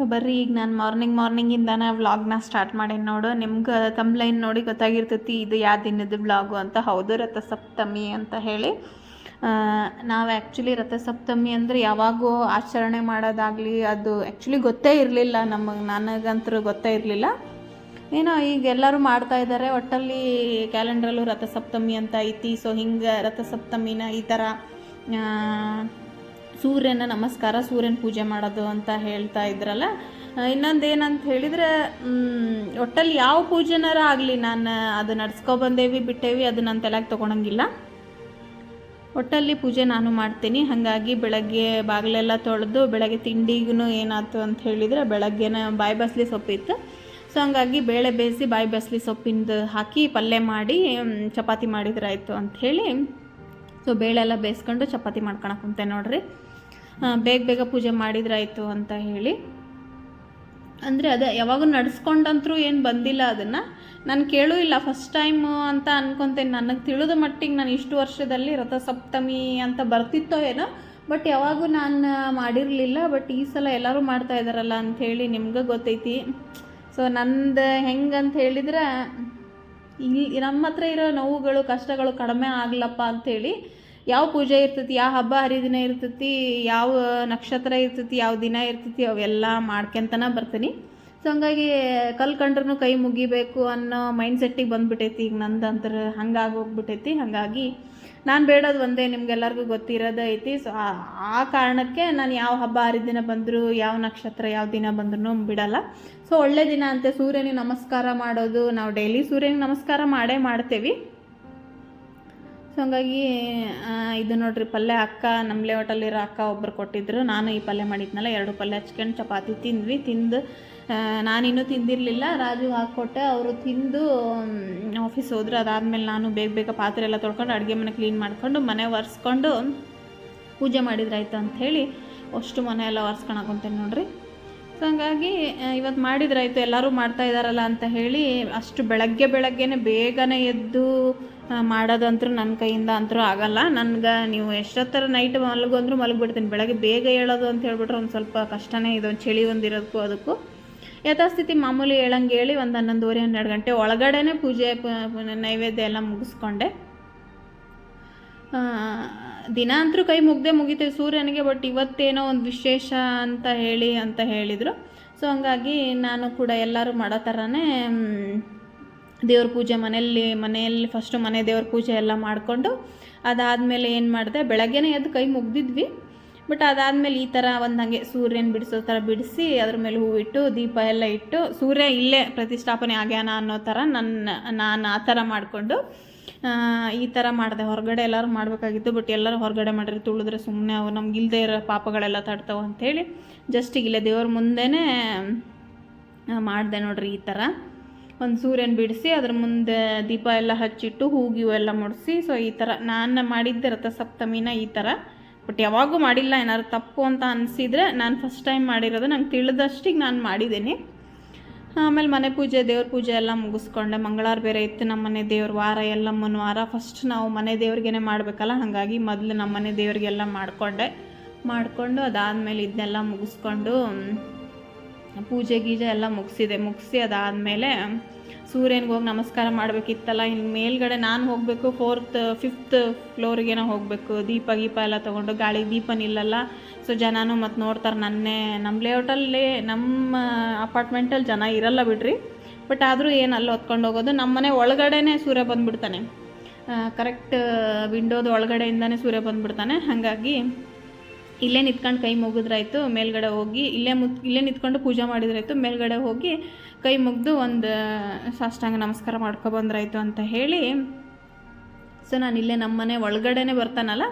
So ಬರ್ರಿ, ಈಗ ನಾನು ಮಾರ್ನಿಂಗ್ ಮಾರ್ನಿಂಗಿಂದಾನ ವ್ಲಾಗ್ನ ಸ್ಟಾರ್ಟ್ ಮಾಡೀನಿ ನೋಡು. ನಿಮ್ಗೆ ತಂಬ್ಲೈನ್ ನೋಡಿ ಗೊತ್ತಾಗಿರ್ತೈತಿ, ಇದು ಯಾವ ದಿನದ ವ್ಲಾಗು ಅಂತ. ಹೌದು ರಥಸಪ್ತಮಿ ಅಂತ ಹೇಳಿ. ನಾವು ಆ್ಯಕ್ಚುಲಿ ರಥಸಪ್ತಮಿ ಅಂದರೆ ಯಾವಾಗೂ ಆಚರಣೆ ಮಾಡೋದಾಗಲಿ, ಅದು ಆ್ಯಕ್ಚುಲಿ ಗೊತ್ತೇ ಇರಲಿಲ್ಲ. ನಮಗೆ ನನಗಂತೂ ಗೊತ್ತೇ ಇರಲಿಲ್ಲ. ಏನೋ ಈಗ ಎಲ್ಲರೂ ಮಾಡ್ತಾ ಇದ್ದಾರೆ ಒಟ್ಟಲ್ಲಿ ಕ್ಯಾಲೆಂಡ್ರಲ್ಲೂ ರಥಸಪ್ತಮಿ ಅಂತ ಐತಿ. ಸೊ ಹಿಂಗೆ ರಥಸಪ್ತಮಿನ ಈ ಥರ ಸೂರ್ಯನ ನಮಸ್ಕಾರ, ಸೂರ್ಯನ ಪೂಜೆ ಮಾಡೋದು ಅಂತ ಹೇಳ್ತಾ ಇದ್ರಲ್ಲ. ಇನ್ನೊಂದು ಏನಂತ ಹೇಳಿದರೆ ಒಟ್ಟಲ್ಲಿ ಯಾವ ಪೂಜೆನಾರ ಆಗಲಿ ನಾನು ಅದು ನಡ್ಸ್ಕೊಬಂದೇವಿ ಬಿಟ್ಟೇವಿ, ಅದು ನನ್ನ ತಲೆಗೆ ತೊಗೊಳಂಗಿಲ್ಲ ಒಟ್ಟಲ್ಲಿ ಪೂಜೆ ನಾನು ಮಾಡ್ತೀನಿ. ಹಾಗಾಗಿ ಬೆಳಗ್ಗೆ ಬಾಗಿಲೆಲ್ಲ ತೊಳೆದು, ಬೆಳಗ್ಗೆ ತಿಂಡಿಗೂ ಏನಾಯ್ತು ಅಂತ ಹೇಳಿದರೆ, ಬೆಳಗ್ಗೆನ ಬಾಯಿ ಬಸ್ಲಿ ಸೊಪ್ಪಿತ್ತು. ಸೊ, ಹಂಗಾಗಿ ಬೇಳೆ ಬೇಯಿಸಿ ಬಾಯಿ ಬಸ್ಲಿ ಸೊಪ್ಪಿಂದು ಹಾಕಿ ಪಲ್ಯ ಮಾಡಿ ಚಪಾತಿ ಮಾಡಿದ್ರಾಯ್ತು ಅಂತ ಹೇಳಿ. ಸೊ ಬೇಳೆ ಎಲ್ಲ ಬೇಯಿಸ್ಕೊಂಡು ಚಪಾತಿ ಮಾಡ್ಕೊಳಕ್ಕೆ ಕುಂತೆ ನೋಡ್ರಿ. ಬೇಗ ಬೇಗ ಪೂಜೆ ಮಾಡಿದ್ರಾಯಿತು ಅಂತ ಹೇಳಿ. ಅಂದರೆ ಅದೇ, ಯಾವಾಗೂ ನಡೆಸ್ಕೊಂಡಂತರೂ ಏನು ಬಂದಿಲ್ಲ ಅದನ್ನು. ನಾನು ಕೇಳೂ ಇಲ್ಲ ಫಸ್ಟ್ ಟೈಮು ಅಂತ ಅನ್ಕೊತೇನೆ ನನಗೆ ತಿಳಿದ ಮಟ್ಟಿಗೆ ನಾನು ಇಷ್ಟು ವರ್ಷದಲ್ಲಿ ರಥಸಪ್ತಮಿ ಅಂತ ಬರ್ತಿತ್ತೋ ಏನೋ ಬಟ್ ಯಾವಾಗೂ ನಾನು ಮಾಡಿರಲಿಲ್ಲ. ಬಟ್ ಈ ಸಲ ಎಲ್ಲರೂ ಮಾಡ್ತಾ ಇದ್ದಾರಲ್ಲ ಅಂಥೇಳಿ ನಿಮ್ಗೆ ಗೊತ್ತೈತಿ. ಸೊ ನಂದು ಹೆಂಗಂತ ಹೇಳಿದ್ರೆ ಇಲ್ಲಿ ನಮ್ಮ ಹತ್ರ ಇರೋ ನೋವುಗಳು, ಕಷ್ಟಗಳು ಕಡಿಮೆ ಆಗ್ಲಪ್ಪ ಅಂಥೇಳಿ ಯಾವ ಪೂಜೆ ಇರ್ತೈತಿ, ಯಾವ ಹಬ್ಬ ಹರಿದಿನ ಇರ್ತೈತಿ, ಯಾವ ನಕ್ಷತ್ರ ಇರ್ತೈತಿ, ಯಾವ ದಿನ ಇರ್ತೈತಿ, ಅವೆಲ್ಲ ಮಾಡ್ಕೊಂತನ ಬರ್ತೀನಿ. ಸೊ ಹಂಗಾಗಿ ಕಲ್ ಕಂಡ್ರೂ ಕೈ ಮುಗಿಬೇಕು ಅನ್ನೋ ಮೈಂಡ್ ಸೆಟ್ಟಿಗೆ ಬಂದ್ಬಿಟ್ಟೈತಿ ಈಗ ನಂದಂತರ ಹಂಗಾಗಿ ಹೋಗ್ಬಿಟ್ಟೈತಿ ಹಾಗಾಗಿ ನಾನು ಬೇಡೋದು ಒಂದೇ, ನಿಮ್ಗೆಲ್ಲರಿಗೂ ಗೊತ್ತಿರೋದೇ ಐತಿ. ಸೊ ಆ ಕಾರಣಕ್ಕೆ ನಾನು ಯಾವ ಹಬ್ಬ ಹರಿದಿನ ಬಂದರೂ, ಯಾವ ನಕ್ಷತ್ರ, ಯಾವ ದಿನ ಬಂದ್ರೂ ಬಿಡಲ್ಲ. ಸೊ ಒಳ್ಳೆ ದಿನ ಅಂತೆ. ಸೂರ್ಯನಿಗೆ ನಮಸ್ಕಾರ ಮಾಡೋದು. ನಾವು ಡೈಲಿ ಸೂರ್ಯನಿಗೆ ನಮಸ್ಕಾರ ಮಾಡೇ ಮಾಡ್ತೇವೆ. ಸೊ ಹಂಗಾಗಿ ಇದು ನೋಡ್ರಿ, ಪಲ್ಯ ಅಕ್ಕ ನಮ್ಮ ಲೇಔಟಲ್ಲಿರೋ ಅಕ್ಕ ಒಬ್ಬರು ಕೊಟ್ಟಿದ್ರು. ನಾನು ಈ ಪಲ್ಯ ಮಾಡಿದ್ನಲ್ಲ, ಎರಡು ಪಲ್ಯ ಹಚ್ಕೊಂಡು ಚಪಾತಿ ತಿಂದ್ವಿ, ತಿಂದು ನಾನಿನ್ನೂ ತಿಂದಿರಲಿಲ್ಲ. ರಾಜು ಹಾಕ್ಕೊಟ್ಟೆ ಅವರು ತಿಂದು ಆಫೀಸ್ ಹೋದ್ರೆ. ಅದಾದಮೇಲೆ ನಾನು ಬೇಗ ಬೇಗ ಪಾತ್ರೆ ಎಲ್ಲ ತೊಳ್ಕೊಂಡು, ಅಡುಗೆ ಮನೆ ಕ್ಲೀನ್ ಮಾಡ್ಕೊಂಡು, ಮನೆ ಒರೆಸ್ಕೊಂಡು, ಪೂಜೆ ಮಾಡಿದ್ರಾಯ್ತು ಹೇಳಿ, ಅಷ್ಟು ಮನೆ ಎಲ್ಲ ಒರೆಸ್ಕೊಳಕೊಂತೇನೆ ನೋಡ್ರಿ. ಸೊ ಹಂಗಾಗಿ ಇವತ್ತು ಮಾಡಿದ್ರಾಯ್ತು, ಎಲ್ಲರೂ ಮಾಡ್ತಾ ಇದ್ದಾರಲ್ಲ ಅಂತ ಹೇಳಿ, ಅಷ್ಟು ಬೆಳಗ್ಗೆ ಬೆಳಗ್ಗೆನೆ ಬೇಗನೆ ಎದ್ದು ಆ, ಮಾಡೋದಂತೂ ನನ್ನ ಕೈಯಿಂದ ಅಂತೂ ಆಗಲ್ಲ. ನನ್ಗೆ ನೀವು ಎಷ್ಟೊತ್ತರ ನೈಟ್ ಮಲಗಂದ್ರೂ ಮಲಗಿಬಿಡ್ತೀನಿ. ಬೆಳಗ್ಗೆ ಬೇಗ ಹೇಳೋದು ಅಂತ ಹೇಳಿಬಿಟ್ರೆ ಒಂದು ಸ್ವಲ್ಪ ಕಷ್ಟನೇ ಇದು ಒಂದು ಚಳಿ ಒಂದಿರೋದಕ್ಕೂ ಅದಕ್ಕೂ. ಯಥಾಸ್ಥಿತಿ ಮಾಮೂಲಿ ಹೇಳಂಗೆ ಹೇಳಿ ಒಂದು ಹನ್ನೊಂದುವರೆ ಹನ್ನೆರಡು ಗಂಟೆ ಒಳಗಡೆನೇ ಪೂಜೆ ನೈವೇದ್ಯ ಎಲ್ಲ ಮುಗಿಸ್ಕೊಂಡೆ. ದಿನ ಅಂತರೂ ಕೈ ಮುಗ್ದೇ ಮುಗಿತೀವಿ ಸೂರ್ಯನಿಗೆ ಬಟ್ ಇವತ್ತೇನೋ ಒಂದು ವಿಶೇಷ ಅಂತ ಹೇಳಿ ಅಂತ ಹೇಳಿದರು. ಸೊ ಹಂಗಾಗಿ ನಾನು ಕೂಡ ಎಲ್ಲರೂ ಮಾಡೋ ಥರನೇ ದೇವ್ರ ಪೂಜೆ ಮನೆಯಲ್ಲಿ ಮನೆಯಲ್ಲಿ ಫಸ್ಟು ಮನೆ ದೇವ್ರ ಪೂಜೆ ಎಲ್ಲ ಮಾಡಿಕೊಂಡು ಅದಾದಮೇಲೆ ಏನು ಮಾಡಿದೆ, ಬೆಳಗ್ಗೆನೇ ಎದ್ದು ಕೈ ಮುಗ್ದಿದ್ವಿ. ಬಟ್ ಅದಾದಮೇಲೆ ಈ ಥರ ಒಂದು ಹಾಗೆ ಸೂರ್ಯನ ಬಿಡಿಸೋ ಥರ ಬಿಡಿಸಿ ಅದ್ರ ಮೇಲೆ ಹೂವಿಟ್ಟು ದೀಪ ಎಲ್ಲ ಇಟ್ಟು, ಸೂರ್ಯ ಇಲ್ಲೇ ಪ್ರತಿಷ್ಠಾಪನೆ ಆಗ್ಯಾನ ಅನ್ನೋ ಥರ ನನ್ನ ನಾನು ಆ ಥರ ಮಾಡಿಕೊಂಡು ಈ ಥರ ಮಾಡಿದೆ. ಹೊರಗಡೆ ಎಲ್ಲರೂ ಮಾಡಬೇಕಾಗಿತ್ತು ಬಟ್ ಎಲ್ಲರೂ ಹೊರಗಡೆ ಮಾಡಿದ್ರೆ ತುಳಿದ್ರೆ ಸುಮ್ಮನೆ ಅವು ನಮ್ಗೆ ಇಲ್ಲದೆ ಇರೋ ಪಾಪಗಳೆಲ್ಲ ತಡ್ತಾವೆ ಅಂಥೇಳಿ ಜಸ್ಟ್ ಇಲ್ಲೇ ದೇವ್ರ ಮುಂದೆನೇ ಮಾಡಿದೆ ನೋಡ್ರಿ ಈ ಥರ ಒಂದು ಸೂರ್ಯನ ಬಿಡಿಸಿ, ಅದ್ರ ಮುಂದೆ ದೀಪ ಎಲ್ಲ ಹಚ್ಚಿಟ್ಟು ಹೂಗಿವು ಎಲ್ಲ ಮುಡಿಸಿ ಸೊ ಈ ಥರ ನಾನು ಮಾಡಿದ್ದೆ ರಥಸಪ್ತಮಿನ ಈ ಥರ ಬಟ್ ಯಾವಾಗೂ ಮಾಡಿಲ್ಲ, ಏನಾದ್ರು ತಪ್ಪು ಅಂತ ಅನಿಸಿದರೆ ನಾನು ಫಸ್ಟ್ ಟೈಮ್ ಮಾಡಿರೋದು, ನಂಗೆ ತಿಳಿದಷ್ಟಿಗೆ ನಾನು ಮಾಡಿದ್ದೀನಿ. ಆಮೇಲೆ ಮನೆ ಪೂಜೆ, ದೇವ್ರ ಪೂಜೆ ಎಲ್ಲ ಮುಗಿಸ್ಕೊಂಡೆ. ಮಂಗಳವಾರ ಬೇರೆ ಇತ್ತು ನಮ್ಮ ಮನೆ ದೇವ್ರ ವಾರ ಎಲ್ಲಮ್ಮನ ವಾರ ಫಸ್ಟ್ ನಾವು ಮನೆ ದೇವ್ರಿಗೇನೆ ಮಾಡಬೇಕಲ್ಲ, ಹಾಗಾಗಿ ಮೊದಲು ನಮ್ಮ ಮನೆ ದೇವ್ರಿಗೆಲ್ಲ ಮಾಡಿಕೊಂಡೆ. ಮಾಡಿಕೊಂಡು ಅದಾದಮೇಲೆ ಇದನ್ನೆಲ್ಲ ಮುಗಿಸ್ಕೊಂಡು ಪೂಜೆ ಗೀಜೆ ಎಲ್ಲ ಮುಗಿಸಿದೆ. ಮುಗಿಸಿ ಅದಾದಮೇಲೆ ಸೂರ್ಯನಿಗೆ ಹೋಗಿ ನಮಸ್ಕಾರ ಮಾಡಬೇಕಿತ್ತಲ್ಲ ಇನ್ನು ಮೇಲ್ಗಡೆ ನಾನು ಹೋಗಬೇಕು ಫೋರ್ತ್ ಫಿಫ್ತ್ ಫ್ಲೋರಿಗೇನೋ ಹೋಗಬೇಕು. ದೀಪ ಗೀಪ ಎಲ್ಲ ತೊಗೊಂಡು ಗಾಳಿ ದೀಪ ನಿಲ್ಲಲ್ಲ. ಸೊ ಜನನೂ ಮತ್ತು ನೋಡ್ತಾರೆ ನನ್ನೇ. ನಮ್ಮ ಲೇಔಟಲ್ಲಿ ನಮ್ಮ ಅಪಾರ್ಟ್ಮೆಂಟಲ್ಲಿ ಜನ ಇರಲ್ಲ ಬಿಡ್ರಿ. ಬಟ್ ಆದರೂ ಏನು ಅಲ್ಲಿ ಹೊತ್ಕೊಂಡು ಹೋಗೋದು. ನಮ್ಮ ಮನೆ ಒಳಗಡೆನೇ ಸೂರ್ಯ ಬಂದುಬಿಡ್ತಾನೆ. ಕರೆಕ್ಟ್ ವಿಂಡೋದ ಒಳಗಡೆಯಿಂದನೇ ಸೂರ್ಯ ಬಂದುಬಿಡ್ತಾನೆ. ಹಾಗಾಗಿ ಇಲ್ಲೇ ನಿಂತ್ಕೊಂಡು ಕೈ ಮುಗಿದ್ರಾಯ್ತು ಮೇಲ್ಗಡೆ ಹೋಗಿ ಇಲ್ಲೇ ಮುತ್ ಇಲ್ಲೇ ನಿಂತ್ಕೊಂಡು ಪೂಜೆ ಮಾಡಿದ್ರಾಯ್ತು ಮೇಲ್ಗಡೆ ಹೋಗಿ ಕೈ ಮುಗಿದು ಒಂದು ಸಾಷ್ಟಾಂಗ ನಮಸ್ಕಾರ ಮಾಡ್ಕೊಬಂದ್ರಾಯ್ತು ಅಂತ ಹೇಳಿ ಸೊ ನಾನು ಇಲ್ಲೇ ನಮ್ಮ ಮನೆ ಒಳಗಡೆನೆ ಬರ್ತಾನಲ್ಲ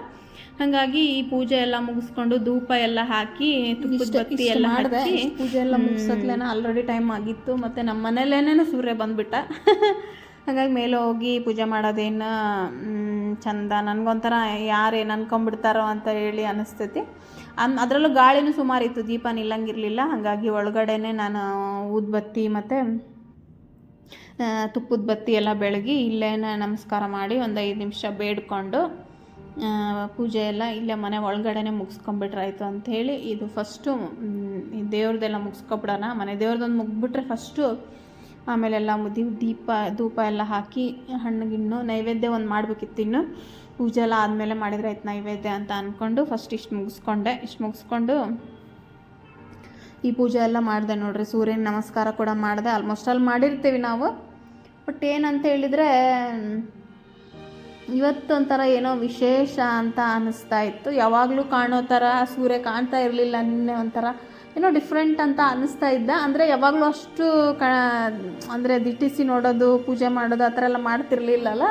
ಹಾಗಾಗಿ ಈ ಪೂಜೆ ಎಲ್ಲ ಮುಗಿಸ್ಕೊಂಡು ಧೂಪ ಎಲ್ಲ ಹಾಕಿ ತುಪ್ಪದ ಬತ್ತಿ ಎಲ್ಲ ಹಾಕಿ ಪೂಜೆ ಎಲ್ಲ ಮುಗಿಸೋದ್ಲೇನ ಆಲ್ರೆಡಿ ಟೈಮ್ ಆಗಿತ್ತು ಮತ್ತು ನಮ್ಮ ಮನೇಲೇನೆ ಸೂರ್ಯ ಬಂದ್ಬಿಟ್ಟ. ಹಾಗಾಗಿ ಮೇಲೆ ಹೋಗಿ ಪೂಜೆ ಮಾಡೋದೇನು ಚಂದ. ನನಗೊಂಥರ ಯಾರೇನು ಅನ್ಕೊಂಬಿಡ್ತಾರೋ ಅಂತ ಹೇಳಿ ಅನಿಸ್ತೈತಿ. ಅನ್, ಅದರಲ್ಲೂ ಗಾಳಿನೂ ಸುಮಾರು ಇತ್ತು, ದೀಪ ನಿಲ್ಲಂಗಿರಲಿಲ್ಲ. ಹಾಗಾಗಿ ಒಳಗಡೆನೆ ನಾನು ಊದ್ಬತ್ತಿ ಮತ್ತು ತುಪ್ಪದ ಬತ್ತಿ ಎಲ್ಲ ಬೆಳಗಿ ಇಲ್ಲೇ ನಮಸ್ಕಾರ ಮಾಡಿ ಒಂದು ಐದು ನಿಮಿಷ ಬೇಡ್ಕೊಂಡು ಪೂಜೆ ಎಲ್ಲ ಇಲ್ಲೇ ಮನೆ ಒಳಗಡೆನೆ ಮುಗಿಸ್ಕೊಂಬಿಟ್ರಾಯ್ತು ಅಂಥೇಳಿ ಇದು ಫಸ್ಟು ದೇವ್ರದ್ದೆಲ್ಲ ಮುಗಿಸ್ಕೊಬಿಡೋಣ. ಮನೆ ದೇವ್ರದ್ದೊಂದು ಮುಗ್ಬಿಟ್ರೆ ಫಸ್ಟು ಆಮೇಲೆಲ್ಲ ಮುದ್ದಿ, ದೀಪ, ಧೂಪ ಎಲ್ಲ ಹಾಕಿ ಹಣ್ಣು ಗಿಣ್ಣು ನೈವೇದ್ಯ ಒಂದು ಮಾಡಬೇಕಿತ್ತು ಇನ್ನು. ಪೂಜೆ ಎಲ್ಲ ಆದಮೇಲೆ ಮಾಡಿದರೆ ಆಯ್ತು ನೈವೇದ್ಯ ಅಂತ ಅಂದ್ಕೊಂಡು ಫಸ್ಟ್ ಇಷ್ಟು ಮುಗಿಸ್ಕೊಂಡೆ. ಇಷ್ಟು ಮುಗಿಸ್ಕೊಂಡು ಈ ಪೂಜೆ ಎಲ್ಲ ಮಾಡಿದೆ ನೋಡ್ರಿ. ಸೂರ್ಯನ ನಮಸ್ಕಾರ ಕೂಡ ಮಾಡಿದೆ. ಆಲ್ಮೋಸ್ಟ್ ಅಲ್ಲಿ ಮಾಡಿರ್ತೀವಿ ನಾವು. ಬಟ್ ಏನಂತ ಹೇಳಿದರೆ, ಇವತ್ತು ಒಂಥರ ಏನೋ ವಿಶೇಷ ಅಂತ ಅನ್ನಿಸ್ತಾ ಇತ್ತು. ಯಾವಾಗಲೂ ಕಾಣೋ ಥರ ಸೂರ್ಯ ಕಾಣ್ತಾ ಇರಲಿಲ್ಲ, ನಿನ್ನೆ ಒಂಥರ ಏನೋ ಡಿಫ್ರೆಂಟ್ ಅಂತ ಅನ್ನಿಸ್ತಾ ಇದ್ದ. ಅಂದರೆ ಯಾವಾಗಲೂ ಅಷ್ಟು ಕ, ಅಂದರೆ ದಿಟ್ಟಿಸಿ ನೋಡೋದು, ಪೂಜೆ ಮಾಡೋದು, ಆ ಥರ ಎಲ್ಲ ಮಾಡ್ತಿರ್ಲಿಲ್ಲಲ್ಲ.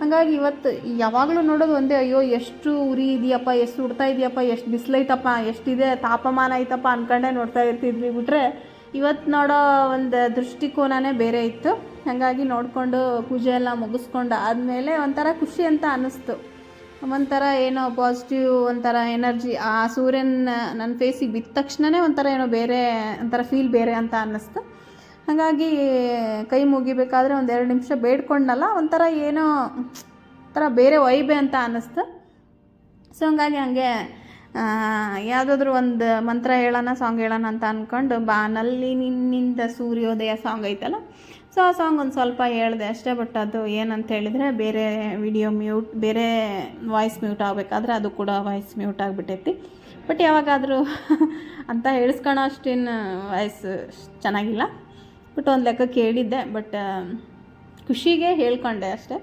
ಹಾಗಾಗಿ ಇವತ್ತು ಯಾವಾಗಲೂ ನೋಡೋದು ಒಂದೇ, ಅಯ್ಯೋ, ಎಷ್ಟು ಉರಿ ಇದೆಯಪ್ಪ, ಎಷ್ಟು ಉಡ್ತಾ ಇದೆಯಪ್ಪ, ಎಷ್ಟು ಬಿಸಿಲೈತಪ್ಪ, ಎಷ್ಟಿದೆ, ತಾಪಮಾನ ಐತಪ್ಪ ಅನ್ಕೊಂಡೆ ನೋಡ್ತಾ ಇರ್ತಿದ್ವಿ ಬಿಟ್ರೆ ಇವತ್ತು ನೋಡೋ ಒಂದು ದೃಷ್ಟಿಕೋನನೇ ಬೇರೆ ಇತ್ತು. ಹಾಗಾಗಿ ನೋಡಿಕೊಂಡು ಪೂಜೆ ಎಲ್ಲ ಮುಗಿಸ್ಕೊಂಡು ಆದಮೇಲೆ ಒಂಥರ ಖುಷಿ ಅಂತ ಅನ್ನಿಸ್ತು ಒಂಥರ ಏನೋ ಪಾಸಿಟಿವ್ ಒಂಥರ ಎನರ್ಜಿ ಆ ಸೂರ್ಯನ ನನ್ನ ಫೇಸಿಗೆ ಬಿದ್ದ ತಕ್ಷಣವೇ ಒಂಥರ ಏನೋ ಬೇರೆ, ಒಂಥರ ಫೀಲ್ ಬೇರೆ ಅಂತ ಅನ್ನಿಸ್ತು. ಹಾಗಾಗಿ ಕೈ ಮುಗಿಬೇಕಾದ್ರೆ ಒಂದು ಎರಡು ನಿಮಿಷ ಬೇಡ್ಕೊಂಡಲ್ಲ ಒಂಥರ ಏನೋ ಒಂಥರ ಬೇರೆ ವೈಬೆ ಅಂತ ಅನ್ನಿಸ್ತು. ಸೊ ಹಂಗಾಗಿ ಹಂಗೆ ಯಾವುದಾದ್ರೂ ಒಂದು ಮಂತ್ರ ಹೇಳೋಣ ಸಾಂಗ್ ಹೇಳೋಣ ಅಂತ ಅಂದ್ಕೊಂಡು ಬಾನಲ್ಲಿ ನಿನ್ನಿಂದ ಸೂರ್ಯೋದಯ ಸಾಂಗ್ ಐತಲ್ಲ? ಸೊ ಆ ಸಾಂಗ್ ಒಂದು ಸ್ವಲ್ಪ ಹೇಳಿದೆ ಅಷ್ಟೇ ಬಟ್ ಅದು ಏನಂತ ಹೇಳಿದರೆ ಬೇರೆ ವಿಡಿಯೋ ಮ್ಯೂಟ್ ಬೇರೆ ವಾಯ್ಸ್ ಮ್ಯೂಟ್ ಆಗಬೇಕಾದ್ರೆ ಅದು ಕೂಡ ವಾಯ್ಸ್ ಮ್ಯೂಟ್ ಆಗಿಬಿಟ್ಟೈತಿ. ಬಟ್ ಯಾವಾಗಾದರೂ ಅಂತ ಹೇಳಿಸ್ಕೊಳೋ ಅಷ್ಟೇನು ವಾಯ್ಸ್ ಚೆನ್ನಾಗಿಲ್ಲ. ಬಟ್ ಒಂದು ಲೆಕ್ಕ ಕೇಳಿದ್ದೆ ಬಟ್ ಖುಷಿಗೆ ಹೇಳ್ಕೊಂಡೆ ಅಷ್ಟೇ.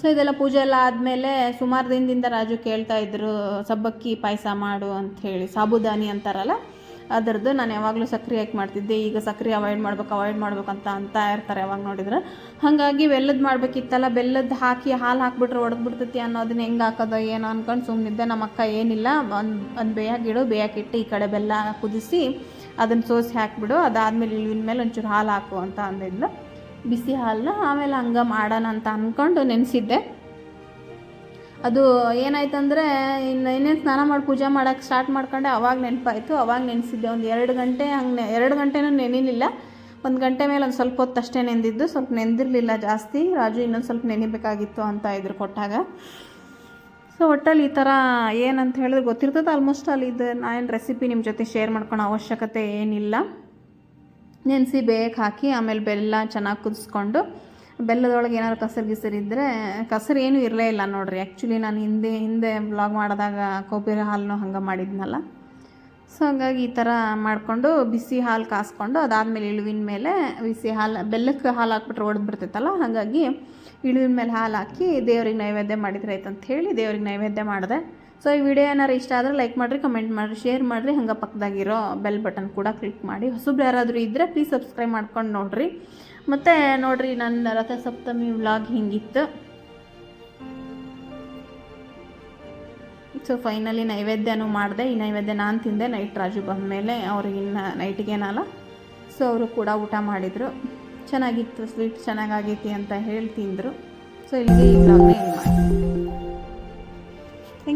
ಸೊ ಇದೆಲ್ಲ ಪೂಜೆ ಎಲ್ಲ ಆದಮೇಲೆ ಸುಮಾರು ದಿನದಿಂದ ರಾಜು ಕೇಳ್ತಾ ಇದ್ರು, ಸಬ್ಬಕ್ಕಿ ಪಾಯಸ ಮಾಡು ಅಂತ ಹೇಳಿ, ಸಾಬುದಾನಿ ಅಂತಾರಲ್ಲ, ಅದರದ್ದು ನಾನು ಯಾವಾಗಲೂ ಸಕ್ರೆ ಹಾಕಿ ಮಾಡ್ತಿದ್ದೆ. ಈಗ ಸಕ್ರೆ ಅವಾಯ್ಡ್ ಮಾಡ್ಬೇಕು ಅವಾಯ್ಡ್ ಮಾಡ್ಬೇಕಂತ ಅಂತ ಇರ್ತಾರೆ ಯಾವಾಗ ನೋಡಿದ್ರೆ. ಹಾಗಾಗಿ ಬೆಲ್ಲದ ಮಾಡಬೇಕಿತ್ತಲ್ಲ, ಬೆಲ್ಲದ ಹಾಕಿ ಹಾಲು ಹಾಕ್ಬಿಟ್ರೆ ಒಡೆದ್ಬಿಡ್ತೈತಿ ಅನ್ನೋದನ್ನ ಹೆಂಗೆ ಹಾಕೋದು, ಏನೋ ಅನ್ಕೊಂಡು ಸುಮ್ಮನಿದ್ದೆ ನಮ್ಮ ಅಕ್ಕ ಏನಿಲ್ಲ, ಒಂದು ಒಂದು ಬೇಯಾಗಿಡು ಬೇಯಾಕಿಟ್ಟು ಈ ಕಡೆ ಬೆಲ್ಲ ಕುದಿಸಿ ಅದನ್ನು ಸೋಸಿ ಹಾಕಿಬಿಡು, ಅದಾದಮೇಲೆ ಇಳುವಿನ ಮೇಲೆ ಒಂಚೂರು ಹಾಲು ಹಾಕು ಅಂತ ಅಂದಿದ್ಲು. ಬಿಸಿ ಹಾಲನ್ನ ಆಮೇಲೆ ಹಂಗೆ ಮಾಡೋಣ ಅಂತ ಅಂದ್ಕೊಂಡು ನೆನೆಸಿದ್ದೆ. ಅದು ಏನಾಯ್ತಂದರೆ ಇನ್ನು ಇನ್ನೇನು ಸ್ನಾನ ಮಾಡಿ ಪೂಜೆ ಮಾಡೋಕ್ಕೆ ಸ್ಟಾರ್ಟ್ ಮಾಡ್ಕೊಂಡೆ, ಅವಾಗ ನೆನಪಾಯಿತು. ಅವಾಗ ನೆನೆಸಿದ್ದೆ, ಒಂದು ಎರಡು ಗಂಟೆ ಹಂಗೆ ಎರಡು ಗಂಟೆನೂ ನೆನಿಲಿಲ್ಲ. ಒಂದು ಗಂಟೆ ಮೇಲೆ ಒಂದು ಸ್ವಲ್ಪ ಹೊತ್ತು ಅಷ್ಟೇ ನೆಂದಿದ್ದು. ಸ್ವಲ್ಪ ನೆಂದಿರಲಿಲ್ಲ ಜಾಸ್ತಿ. ರಾಜು ಇನ್ನೊಂದು ಸ್ವಲ್ಪ ನೆನಿಬೇಕಾಗಿತ್ತು ಅಂತ ಇದ್ರು ಕೊಟ್ಟಾಗ. ಸೊ ಒಟ್ಟಲ್ಲಿ ಈ ಥರ ಏನಂತ ಹೇಳಿದ್ರೆ ಗೊತ್ತಿರ್ತದೆ. ಆಲ್ಮೋಸ್ಟ್ ಅಲ್ಲಿ ಇದು, ನಾನು ರೆಸಿಪಿ ನಿಮ್ಮ ಜೊತೆ ಶೇರ್ ಮಾಡ್ಕೊಳೋ ಅವಶ್ಯಕತೆ ಏನಿಲ್ಲ. ನೆನೆಸಿ ಬೇಯಕ್ಕೆ ಹಾಕಿ ಆಮೇಲೆ ಬೆಲ್ಲ ಚೆನ್ನಾಗಿ ಕುದಿಸ್ಕೊಂಡು ಬೆಲ್ಲದೊಳಗೆ ಏನಾದ್ರು ಕಸರು ಗಿಸರು ಇದ್ದರೆ ಕಸರು ಏನೂ ಇರಲೇ ಇಲ್ಲ ನೋಡಿರಿ. ಆ್ಯಕ್ಚುಲಿ ನಾನು ಹಿಂದೆ ಹಿಂದೆ ಬ್ಲಾಗ್ ಮಾಡಿದಾಗ ಕೊಬ್ಬರಿ ಹಾಲನ್ನು ಹಂಗೆ ಮಾಡಿದ್ನಲ್ಲ. ಸೊ ಹಂಗಾಗಿ ಈ ಥರ ಮಾಡಿಕೊಂಡು ಬಿಸಿ ಹಾಲು ಕಾಸ್ಕೊಂಡು ಅದಾದಮೇಲೆ ಇಳುವಿನ ಮೇಲೆ ಬಿಸಿ ಹಾಲು, ಬೆಲ್ಲಕ್ಕೆ ಹಾಲು ಹಾಕ್ಬಿಟ್ರೆ ಒಡೆದ್ಬಿಡ್ತೈತಲ್ಲ ಹಾಗಾಗಿ ಇಳುವಿನ ಮೇಲೆ ಹಾಲು ಹಾಕಿ ದೇವ್ರಿಗೆ ನೈವೇದ್ಯ ಮಾಡಿದ್ರೆ ಆಯ್ತು ಅಂತ ಹೇಳಿ ದೇವ್ರಿಗೆ ನೈವೇದ್ಯ ಮಾಡಿದೆ. ಸೊ, ಈ ವಿಡಿಯೋ ಏನಾರು ಇಷ್ಟ ಆದರೆ ಲೈಕ್ ಮಾಡಿರಿ ಕಮೆಂಟ್ ಮಾಡಿರಿ ಶೇರ್ ಮಾಡಿರಿ, ಹಂಗೆ ಪಕ್ಕದಾಗಿರೋ ಬೆಲ್ ಬಟನ್ ಕೂಡ ಕ್ಲಿಕ್ ಮಾಡಿ. ಹೊಸಬ್ರು ಯಾರಾದರೂ ಇದ್ದರೆ ಪ್ಲೀಸ್ ಸಬ್ಸ್ಕ್ರೈಬ್ ಮಾಡ್ಕೊಂಡು ನೋಡಿರಿ. ಮತ್ತು ನೋಡಿರಿ ನನ್ನ ರಥಸಪ್ತಮಿ ವ್ಲಾಗ್ ಹಿಂಗಿತ್ತು. ಸೊ ಫೈನಲಿ ನೈವೇದ್ಯನೂ ಮಾಡಿದೆ. ಈ ನೈವೇದ್ಯ ನಾನು ತಿಂದೆ. ನೈಟ್ ರಾಜು ಬಂದ ಮೇಲೆ ಅವ್ರಿಗಿನ್ನ ನೈಟಿಗೇನಲ್ಲ ಸೊ ಅವರು ಕೂಡ ಊಟ ಮಾಡಿದರು. ಚೆನ್ನಾಗಿತ್ತು ಸ್ವೀಟ್ ಚೆನ್ನಾಗಾಗೈತಿ ಅಂತ ಹೇಳಿ ತಿಂದರು. ಸೊ ಇಲ್ಲಿಗೆ ಈ ವ್ಲಾಗ್ನ ಎಂಡ್ ಮಾಡಿ